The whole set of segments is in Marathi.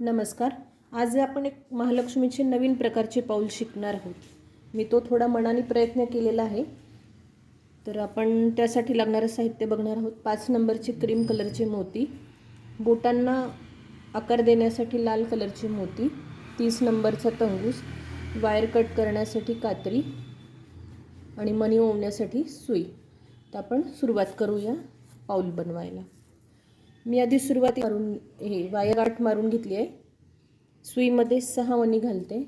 नमस्कार. आज आपण एक महालक्ष्मीचे नवीन प्रकारचे पाऊल शिकणार आहोत. मी तो थोडा मनाने प्रयत्न केलेला आहे. तर आपण त्यासाठी लागणारं साहित्य बघणार आहोत. पाच नंबरचे क्रीम कलरचे मोती. बोटांना आकार देण्यासाठी लाल कलरची मोती. तीस नंबरचा तंगूस. वायर कट करण्यासाठी कात्री. आणि मणी ओवण्यासाठी सुई. तर आपण सुरुवात करूया पाऊल बनवायला. मी आधी सुरुवाती मारून हे वायगाठ मारून घेतली आहे. सुईमध्ये सहा मणी घालते.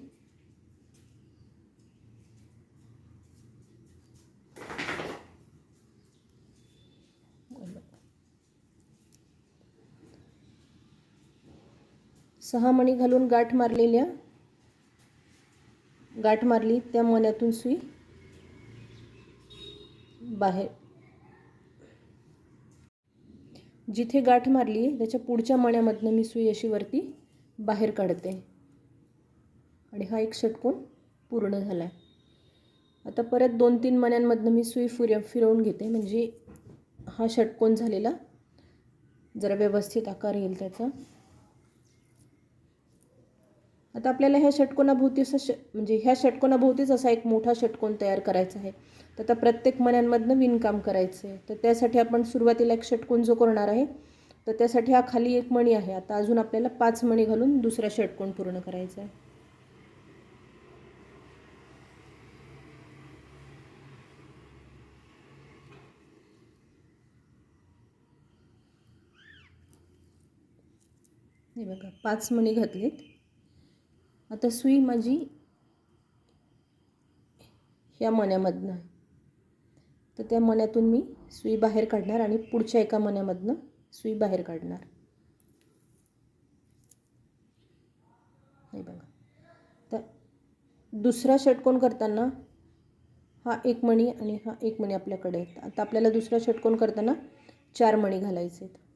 सहा मणी घालून गाठ मारलेल्या. गाठ मारली त्या मण्यातून सुई. बाहेर. जिथे गाठ मारली त्याच्या पुढच्या मण्यामधनं मी सुई अशी वरती बाहेर काढते. आणि हा एक षटकोन पूर्ण झाला आहे आता परत दोन तीन मण्यांमधनं मी सुई फिर फिरवून घेते. म्हणजे हा षटकोन झालेला जरा व्यवस्थित आकार येईल त्याचा. आता आपल्याला ह्या षटकोनाभोवती असं ष म्हणजे ह्या षटकोनाभोवतीच असा एक मोठा षटकोन तयार करायचा आहे. तर आता प्रत्येक मण्यांमधनं विणकाम करायचं आहे. तर त्यासाठी आपण सुरुवातीला एक षटकोन जो करणार आहे तर त्यासाठी हा खाली एक मणी आहे. आता अजून आपल्याला पाच मणी घालून दुसरा षटकोन पूर्ण करायचा आहे. हे बघा पाच मणी घातलीत. आता सुई माझी ह्या मण्यामधनं आहे. तर त्या मण्यातून मी सुई बाहेर काढणार आणि पुढच्या एका मण्यामधनं सुई बाहेर काढणार. हे बघा. तर दुसरा षटकोन करताना? हा एक मणी आणि हा एक मणी आपल्याकडे आहेत. आता आपल्याला दुसरा षटकोन करताना? चार मणी घालायचे आहेत.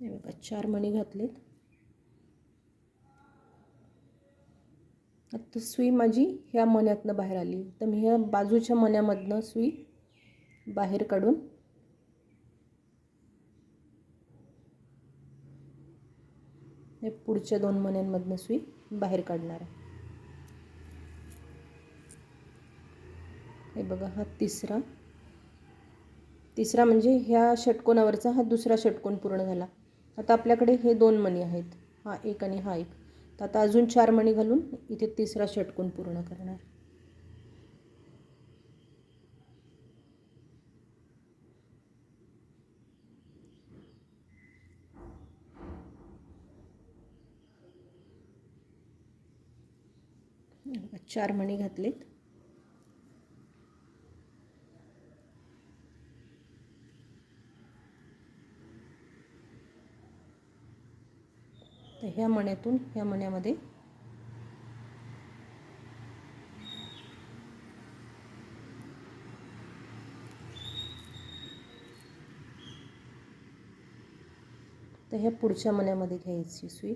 हे बघा चार मणी घातलेत. आता सुई माझी ह्या मण्यातनं बाहेर आली. तर मी ह्या बाजूच्या मण्यामधनं सुई बाहेर काढून हे पुढच्या दोन मण्यांमधनं सुई बाहेर काढणार आहे. हे बघा हा तिसरा. तिसरा म्हणजे ह्या षटकोनावरचा हा दुसरा षटकोन पूर्ण झाला. आता आपल्याकडे हे दोन मणी आहेत. हा एक आणि हा एक. तर आता अजून चार मणी घालून इथे तिसरा षटकोन पूर्ण करणार. चार मणी घातलेत तर ह्या मण्यातून ह्या मण्यामध्ये. तर ह्या पुढच्या मण्यामध्ये घ्यायची सुई.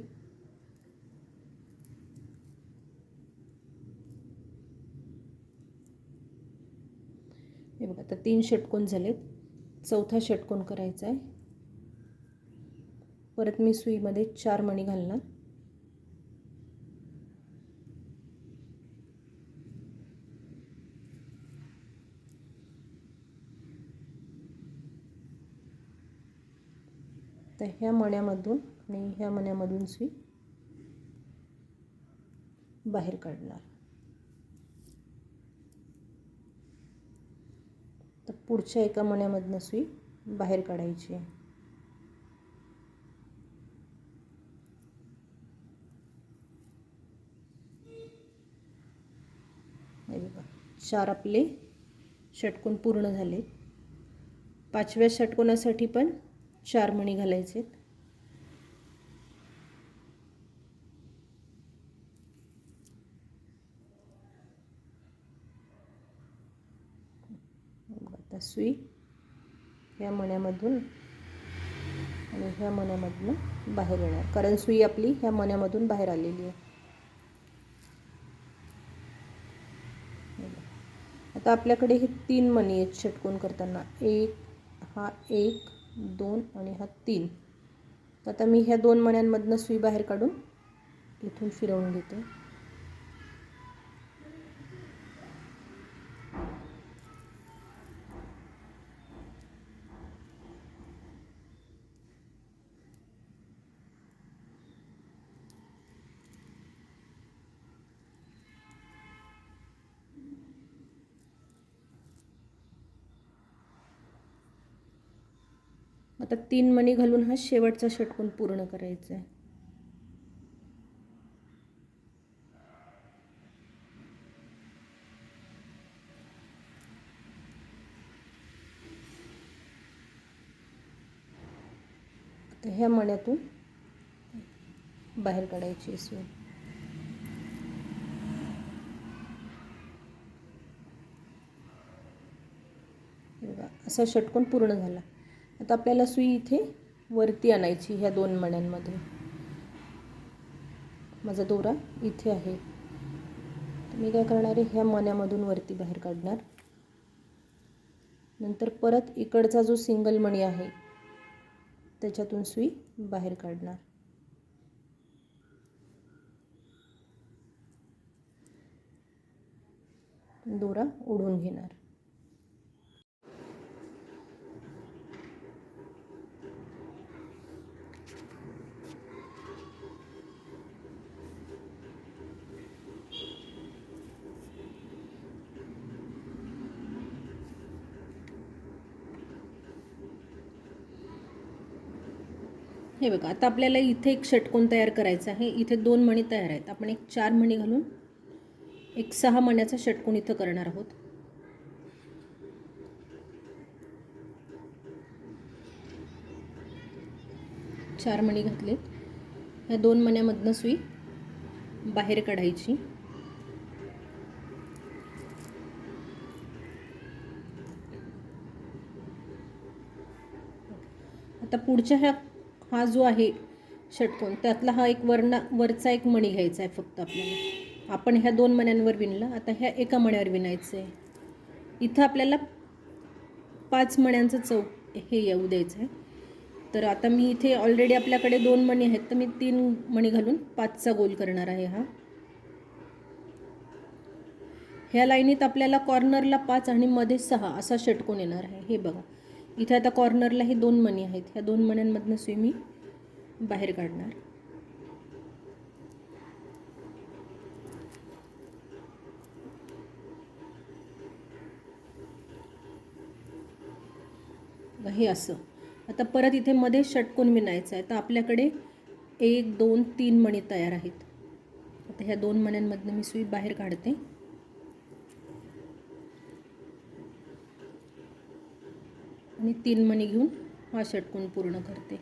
हे बघा आता तीन षटकोन झालेत. चौथा षटकोन करायचा आहे परत मी सुईमध्ये चार मणी घालणार. तर ह्या मण्यामधून आणि ह्या मण्यामधून सुई बाहेर काढणार. तर पुढच्या एका मण्यामधनं सुई बाहेर काढायची आहे हे बघा चार आपले षटकोन पूर्ण झाले. पाचव्या षटकोनासाठी पण चार मणी घालायचे आता सुई ह्या मण्यामधून आणि ह्या मण्यामधनं बाहेर येणार. कारण सुई आपली ह्या मण्यामधून बाहेर आलेली आहे. आता आपल्याकडे हे तीन मणी आहेत षटकोन करताना. एक हा एक दोन आणि हा तीन. तर आता मी ह्या दोन मण्यांमधनं सुई बाहेर काढून इथून फिरवून घेते. आता तीन मणी घालून हा शेवटचा षटकोन पूर्ण करायचा आहे ह्या मण्यातून बाहेर काढायची असून बघा असा षटकोन पूर्ण झाला. आता आपल्याला सुई इथे वरती आणायची ह्या दोन मण्यांमध्ये. माझा दोरा इथे आहे. मी काय करणार आहे ह्या मण्यामधून वरती बाहेर काढणार. नंतर परत इकडचा जो सिंगल मणी आहे त्याच्यातून सुई बाहेर काढणार. दोरा ओढून घेणार. हे बघा आता आपल्याला इथे एक षटकोन तयार करायचा आहे? इथे दोन मणी तयार आहेत. आपण एक चार मणी घालून एक सहा मण्याचा षटकोन इथं करणार आहोत? चार मणी घातलेत ह्या दोन मण्यामधनं सुई बाहेर काढायची. आता पुढच्या ह्या हा जो आहे षटकोन त्यातला हा एक वरना वरचा एक मणी घ्यायचा आहे फक्त आपल्याला. आपण ह्या दोन मण्यांवर विणलं आता ह्या एका मण्यावर विणायचं आहे इथं आपल्याला पाच मण्यांचं चौक हे येऊ द्यायचं आहे तर आता मी इथे ऑलरेडी आपल्याकडे दोन मणी आहेत तर मी तीन मणी घालून पाचचा गोल करणार आहे हा. ह्या लाईनीत आपल्याला कॉर्नरला पाच आणि मध्ये सहा असा षटकोन येणार आहे. हे बघा. इथे आता कॉर्नरला हे दोन मणी आहेत. ह्या दोन मण्यांमधनं सुई मी बाहेर काढणार. हे असं. आता परत इथे मध्ये षटकोन विणायचं आहे. तर आपल्याकडे एक दोन तीन मणी तयार आहेत. आता ह्या दोन मण्यांमधनं मी सुई बाहेर काढते. आणि तीन मणी घेऊन हा षटकोन पूर्ण करते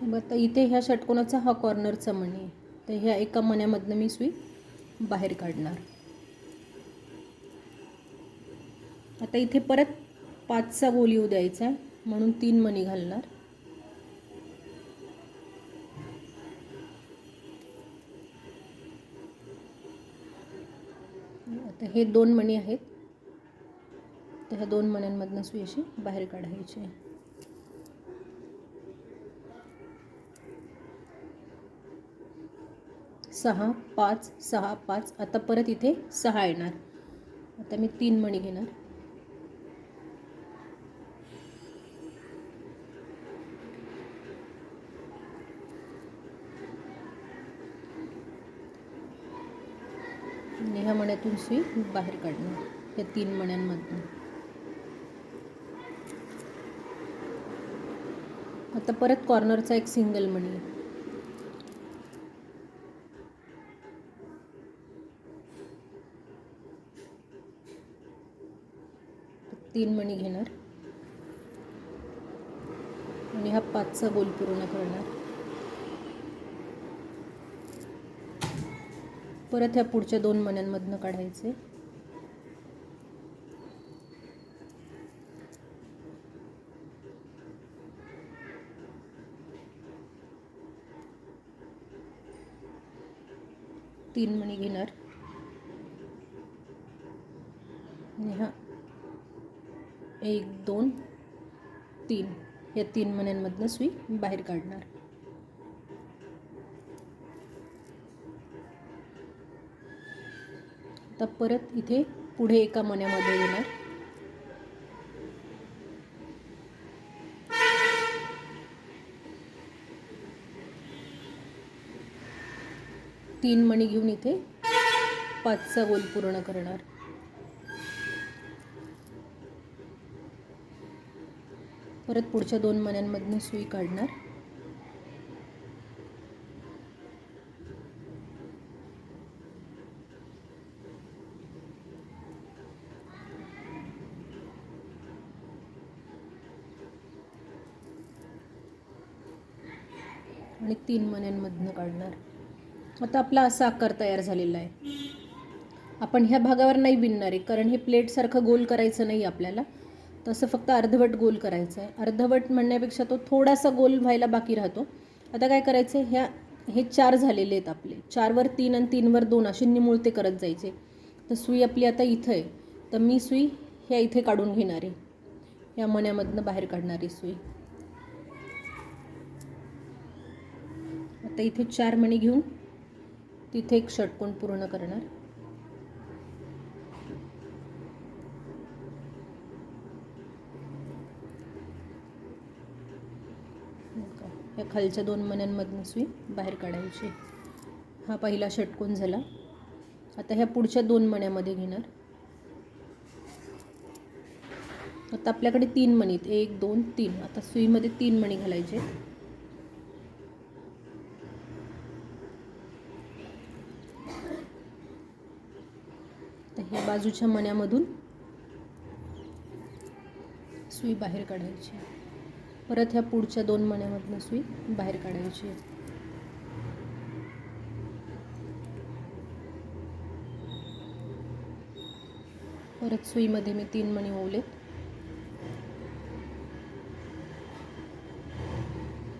मग आता इथे ह्या षटकोनाचा हा कॉर्नरचा मणी आहे तर ह्या एका मण्यामधनं मी सुई बाहेर काढणार. आता इथे परत पाचचा गोल द्यायचा आहे म्हणून तीन मणी घालणार. आता हे दोन मणी आहेत. तर ह्या दोन मण्यांमधनं सुई अशी बाहेर काढायची आहे. सहा पाच सहा पाच. आता परत इथे सहा येणार. आता मी तीन मणी घेणार. आणि ह्या मण्यातून सुई बाहेर काढणार. या तीन मण्यांमधून. आता परत कॉर्नरचा एक सिंगल मणी. तीन मणी घेणार. आणि हा पाचचा गोल पूर्ण करणार. परत ह्या पुढच्या दोन मण्यांमधनं काढायचे. तीन मणी घेणार आणि हा एक दोन तीन. या तीन मण्यांमधनं सुई बाहेर काढणार. आता परत इथे पुढे एका मण्यामध्ये येणार. तीन मणी घेऊन इथे पाचचा गोल पूर्ण करणार. परत पुढच्या दोन मण्यांमधनं सुई काढणार. आणि तीन मण्यांमधनं काढणार. आता आपला असा आकार तयार झालेला आहे. आपण ह्या भागावर नाही विणणार आहे कारण हे प्लेटसारखं गोल करायचं नाही आपल्याला. तसं फक्त अर्धवट गोल करायचं आहे अर्धवट म्हणण्यापेक्षा तो थोडासा गोल व्हायला बाकी राहतो. आता काय करायचं आहे ह्या हे चार झालेले आहेत आपले. चारवर तीन आणि तीनवर दोन असे निमुळते करत जायचे. तर सुई आपली आता इथं आहे. तर मी सुई ह्या इथे काढून घेणार आहे. या मण्यामधनं बाहेर काढणारी सुई. आता इथे चार मणी घेऊन तिथे एक षटकोण पूर्ण करणार. या खालच्या दोन मण्यांमधनं सुई बाहेर काढायची. हा पहिला षटकोन झाला. आता ह्या पुढच्या दोन मण्यामध्ये घेणार. आता आपल्याकडे तीन मणीत आहेत. एक दोन तीन. आता सुईमध्ये तीन मणी घालायचे ह्या बाजूच्या मण्यामधून सुई बाहेर काढायची परत ह्या पुढच्या दोन मण्यामधनं सुई बाहेर काढायची परत सुईमध्ये मी तीन मणी ओवलेत.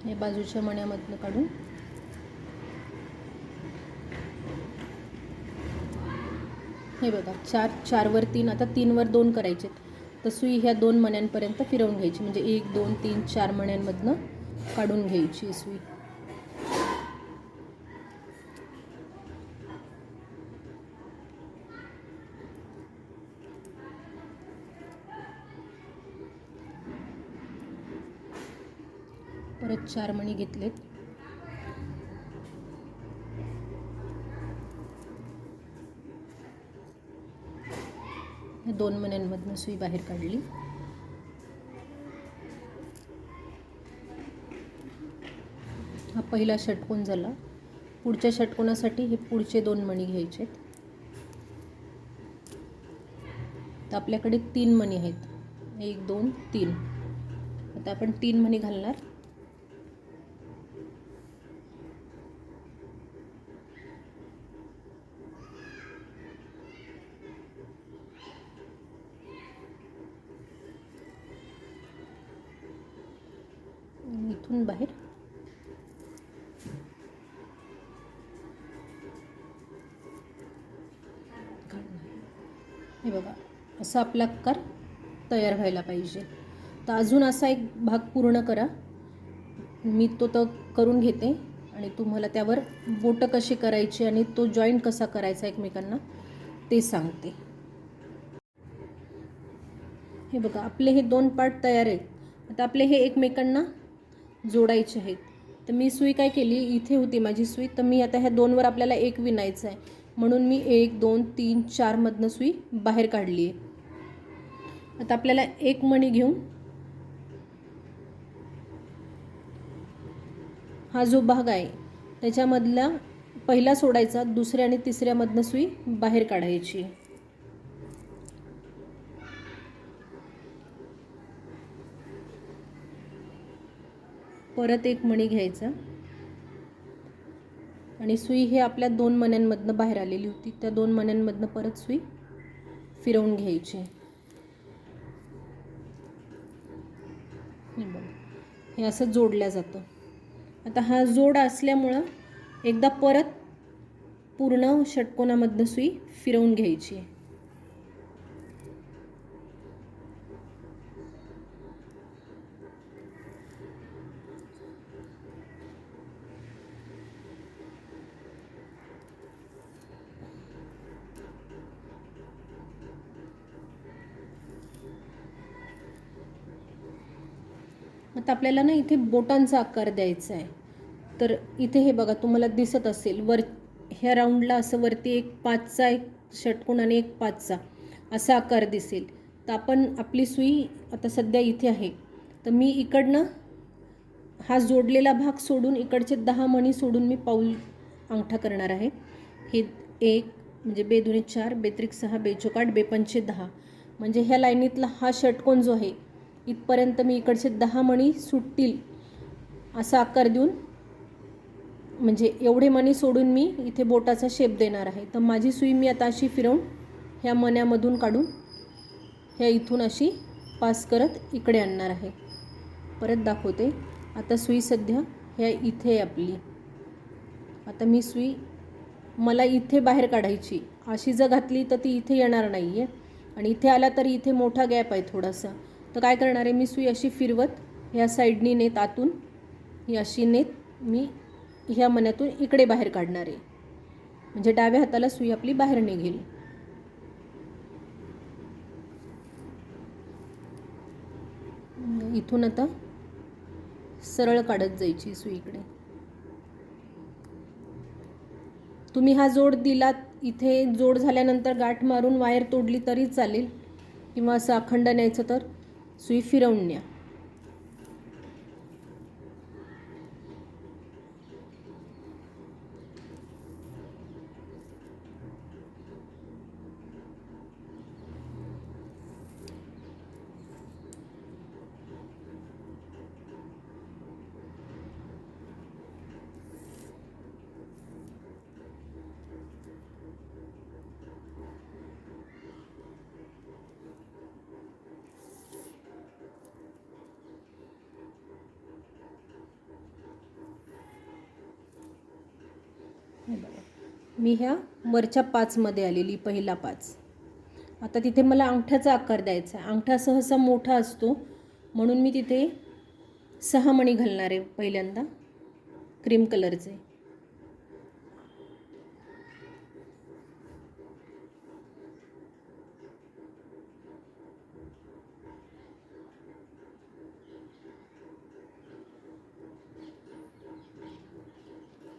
हे बाजूच्या मण्यामधनं काढून हे बघा चार चारवर तीन आता तीनवर दोन करायचे तर सुई ह्या दोन मण्यांपर्यंत फिरवून घ्यायची. म्हणजे एक दोन तीन चार मण्यांमधनं काढून घ्यायची सुई. परत चार मणी घेतलेत. दोन मण्यांमधनं सुई बाहेर काढली. हा पहिला षटकोन झाला. पुढच्या षटकोनासाठी हे पुढचे दोन मणी घ्यायचे. तर आपल्याकडे तीन मणी आहेत. एक दोन तीन. आता आपण तीन मणी घालणार इथून बाहेर हे बघा असा आपला आकार तयार व्हायला पाहिजे. तर अजून असा एक भाग पूर्ण करा. मी तो तर करून घेते आणि तुम्हाला त्यावर बोटं कशी करायची आणि तो जॉईंट कसा करायचा एकमेकांना ते सांगते. हे बघा आपले हे दोन पार्ट तयार आहेत. आता आपले हे एकमेकांना जोडायचे आहेत. तर मी सुई काय केली? इथे होती माझी सुई. तर मी आता ह्या दोनवर आपल्याला एक विणायचं आहे म्हणून मी एक दोन तीन चारमधनं सुई बाहेर काढली आहे. आता आपल्याला एक मणी घेऊन हा जो भाग आहे त्याच्यामधला पहिला सोडायचा दुसऱ्या आणि तिसऱ्यामधनं सुई बाहेर काढायची. परत एक मणी घ्यायचा. आणि सुई हे आपल्या दोन मण्यांमधनं बाहेर आलेली होती. त्या दोन मण्यांमधनं परत सुई फिरवून घ्यायची. हे हे असं जोडलं जातं. आता हा जोड असल्यामुळं एकदा परत पूर्ण षटकोनामधनं सुई फिरवून घ्यायची. आहे फक्त आपल्याला ना इथे बोटांचा आकार द्यायचा आहे. तर इथे हे बघा तुम्हाला दिसत असेल वर ह्या राऊंडला असं वरती एक पाचचा एक षटकोन आणि एक पाचचा असा आकार दिसेल. तर आपण आपली सुई आता सध्या इथे आहे. तर मी इकडनं हा जोडलेला भाग सोडून इकडचे दहा मणी सोडून मी पाऊल अंगठा करणार आहे. हे एक म्हणजे बेदुने चार बेत्रिक सहा बेचोकाट बेपंचे दहा. म्हणजे ह्या लाईनीतला हा षटकोन जो आहे इथपर्यंत मी इकडचे दहा मणी सुटतील असा आकार देऊन म्हणजे एवढे मणी सोडून मी इथे बोटाचा शेप देणार आहे. तर माझी सुई मी आता अशी फिरवून ह्या मण्यामधून काढून ह्या इथून अशी पास करत इकडे आणणार आहे. परत दाखवते. आता सुई सध्या ह्या इथे आहे आपली. आता मी सुई मला इथे बाहेर काढायची. अशी जर घातली तर ती इथे येणार नाही आहे आणि इथे आला तर इथे मोठा गॅप आहे थोडासा. तर काय करणार आहे? मी सुई अशी फिरवत ह्या साईडनी नेत आतून ही अशी नेत मी ह्या मण्यातून इकडे बाहेर काढणार आहे. म्हणजे डाव्या हाताला सुई आपली बाहेर निघेल. इथून आता सरळ काढत जायची सुई इकडे. तुम्ही हा जोड दिलात इथे जोड झाल्यानंतर गाठ मारून वायर तोडली तरी चालेल. किंवा असं अखंड न्यायचं तर सुई फिरवण्या न्या हे बघा मी ह्या वरच्या पाचमध्ये आलेली पहिला पाच. आता तिथे मला अंगठ्याचा आकार द्यायचा आहे. अंगठा सहसा मोठा असतो म्हणून मी तिथे सहा मणी घालणार आहे पहिल्यांदा क्रीम कलरचे.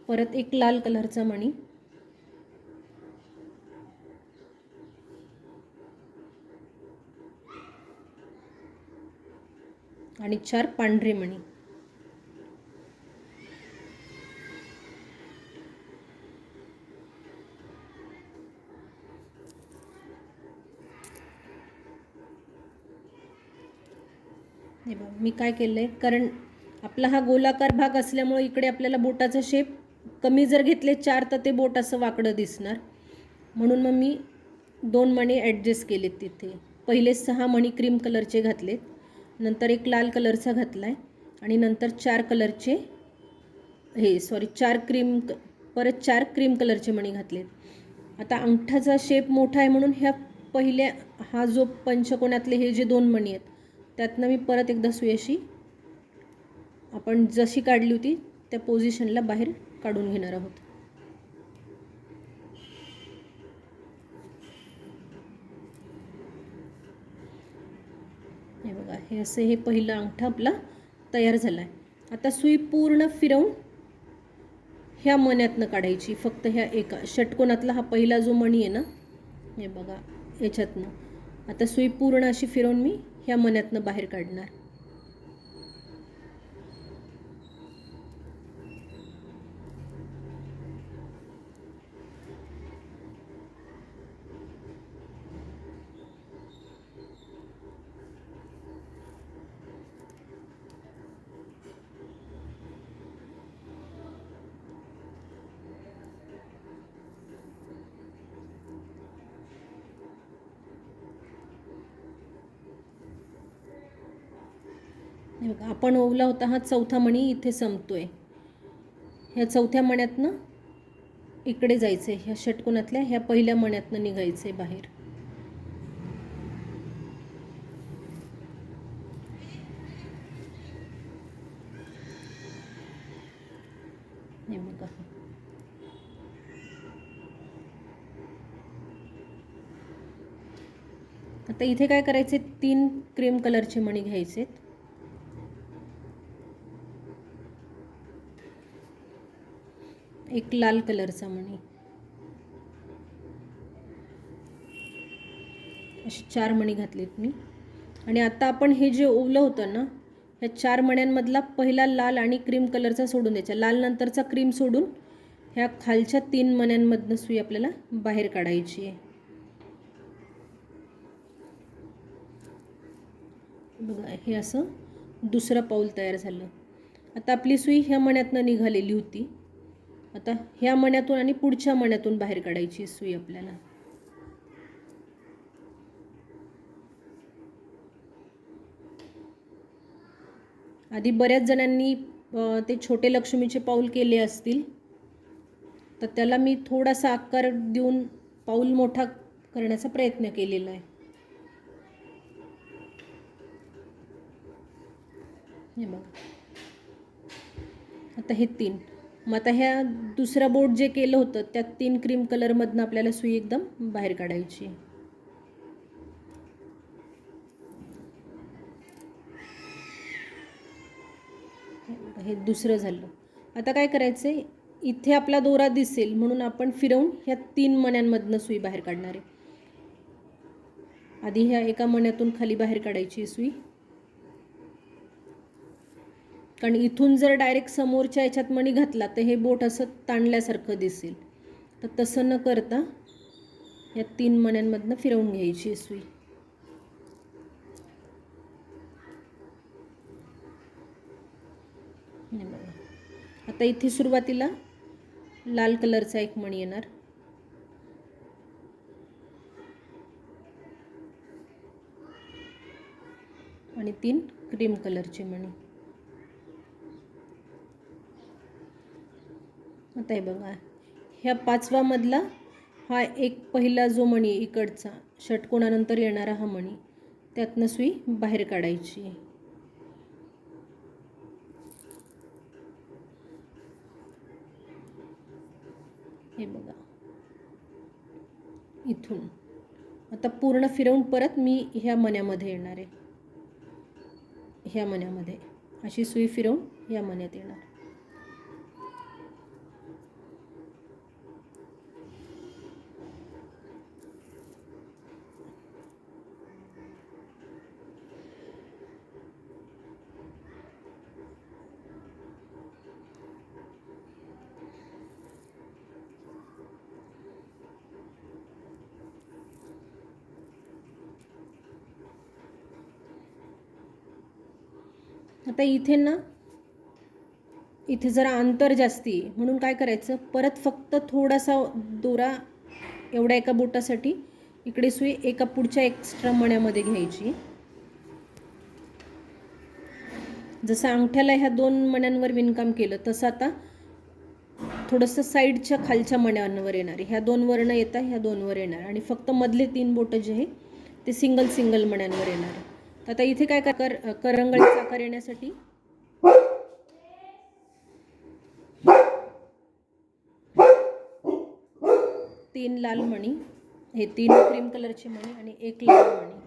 परत एक लाल कलरचा मणी. आणि चार पांढरे मणी. हे बघ मी काय केलं आहे कारण आपला हा गोलाकार भाग असल्यामुळे इकडे आपल्याला बोटाचा शेप कमी जर घेतले चार तर ते बोट असं वाकडं दिसणार. म्हणून मग मी दोन मणी ॲडजस्ट केलेत तिथे. पहिले सहा मणी क्रीम कलरचे घातलेत. नंतर एक लाल कलरचा घातला आहे आणि नंतर चार कलरचे हे सॉरी चार क्रीम क परत चार क्रीम कलरचे मणी घातलेत. आता अंगठाचा शेप मोठा आहे म्हणून ह्या पहिल्या हा जो पंचकोनातले हे जे दोन मणी आहेत त्यातनं मी परत एकदा सुयशी आपण जशी काढली होती त्या पोझिशनला बाहेर काढून घेणार आहोत हे बघा हे असं हे पहिलं अंगठा आपला तयार झाला आहे आता सुई पूर्ण फिरवून ह्या मण्यातनं काढायची फक्त ह्या एका षटकोनातला हा पहिला जो मणी आहे ना हे बघा याच्यातनं. आता सुई पूर्ण अशी फिरवून मी ह्या मण्यातनं बाहेर काढणार. बघा आपण ओवला होता हा चौथा मणी इथे संपतोय. ह्या चौथ्या मण्यातनं इकडे जायचं आहे ह्या षटकोनातल्या ह्या पहिल्या मण्यातनं निघायचं आहे बाहेर आता इथे काय करायचे तीन क्रीम कलरचे मणी आहेत एक लाल कलरचा मणी असे चार मणी घातलेत मी. आणि आता आपण हे जे ओवलं होतं ना ह्या चार मण्यांमधला पहिला लाल आणि क्रीम कलरचा सोडून द्यायचा. लाल नंतरचा क्रीम सोडून ह्या खालच्या तीन मण्यांमधनं सुई आपल्याला बाहेर काढायची आहे. बघा हे असं दुसरं पाऊल तयार झालं. आता आपली सुई ह्या मण्यातनं निघालेली होती. आता ह्या मण्यातून आणि पुढच्या मण्यातून बाहेर काढायची सुई आपल्याला. आधी बऱ्याच जणांनी ते छोटे लक्ष्मीचे पाऊल केले असतील. तर त्याला मी थोडासा आकार देऊन पाऊल मोठा करण्याचा प्रयत्न केलेला आहे. हे बघा. आता हे तीन. मग आता ह्या दुसरा बोट जे केलं होतं त्यात तीन क्रीम कलरमधनं आपल्याला सुई एकदम बाहेर काढायची. आहे. हे दुसरं झालं. आता काय करायचं आहे इथे आपला दोरा दिसेल म्हणून आपण फिरवून ह्या तीन मण्यांमधनं सुई बाहेर काढणार आहे. आधी ह्या एका मण्यातून खाली बाहेर काढायची आहे सुई. कारण इथून जर डायरेक्ट समोरच्या याच्यात मणी घातला तर हे बोट असं ताणल्यासारखं दिसेल. तर तसं न करता या तीन मण्यांमधनं फिरवून घ्यायची सुई. आता इथे सुरुवातीला लाल कलरचा एक मणी येणार. आणि तीन क्रीम कलरचे मणी. आता हे बघा. ह्या पाचवा मधला हा एक पहिला जो मणी इकडचा षटकोणानंतर येणारा हा मणी त्यातनं सुई बाहेर काढायची. आहे. हे बघा. इथून. आता पूर्ण फिरवून परत मी ह्या मण्यामध्ये येणार आहे. ह्या मण्यामध्ये. अशी सुई फिरवून या मण्यात येणार. आता इथे ना इथे जरा अंतर जास्ती आहे. म्हणून काय करायचं परत फक्त थोडासा दोरा एवढ्या एका बोटासाठी इकडे सुई एका पुढच्या एक्स्ट्रा मण्यामध्ये घ्यायची. जसं अंगठ्याला ह्या दोन मण्यांवर विणकाम केलं तसं आता थोडंसं साईडच्या खालच्या मण्यांवर येणार आहे. ह्या दोन वर्ण येतात ह्या दोनवर येणार. आणि फक्त मधले तीन बोटं जे आहे ते सिंगल सिंगल मण्यांवर येणार. आहे आता इथे काय कर करंगळी साखर येण्यासाठी? तीन लाल मणी हे तीन क्रीम कलरची मणी आणि एक लाल मणी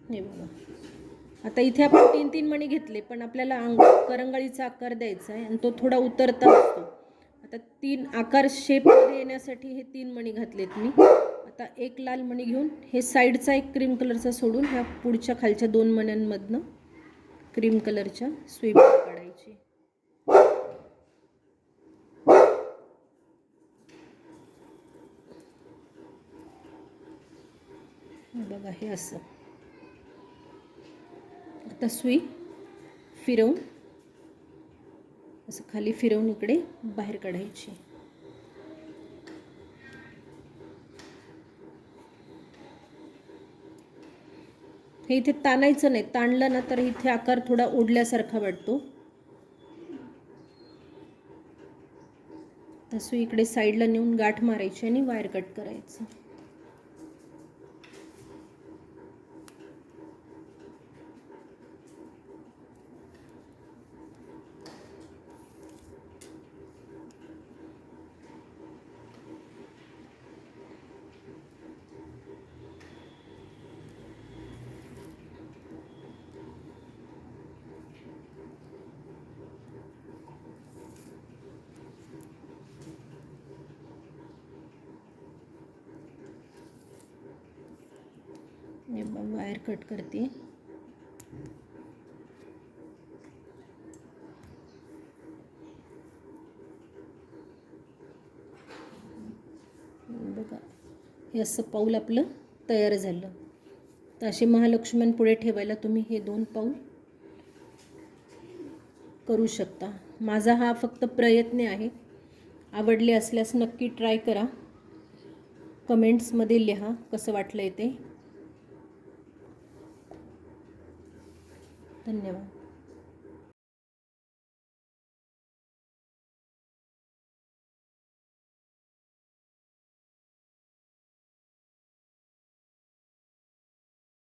हे बघा आता इथे आपण तीन तीन मणी घेतले पण आपल्याला अंग करंगळीचा आकार द्यायचा आहे आणि तो थोडा उतरता असतो. आता तीन आकार शेपमध्ये येण्यासाठी हे तीन मणी घातलेत मी. आता एक लाल मणी घेऊन हे साईडचा एक क्रीम कलरचा सोडून ह्या पुढच्या खालच्या दोन मण्यांमधनं क्रीम कलरच्या स्वीप काढायची. बघा हे असं. तसवी फिरवून असं खाली फिरवून इकडे बाहेर काढायची. हे इथे ताणायचं नाही ताणलं ना तर इथे आकार थोडा ओढल्यासारखा वाटतो. तसं इकडे साईडला नेऊन गाठ मारायची आणि वायर कट करायचं. मी वायर कट करते. बघा. हे असं पाऊल आपलं तयार झालं. तर असे महालक्ष्मण पुढे ठेवायला तुम्ही हे दोन पाऊल करू शकता. माझा हा फक्त प्रयत्न आहे. आवडले असल्यास नक्की ट्राय करा. कमेंट्समध्ये लिहा कसं वाटलं आहे ते. धन्यवाद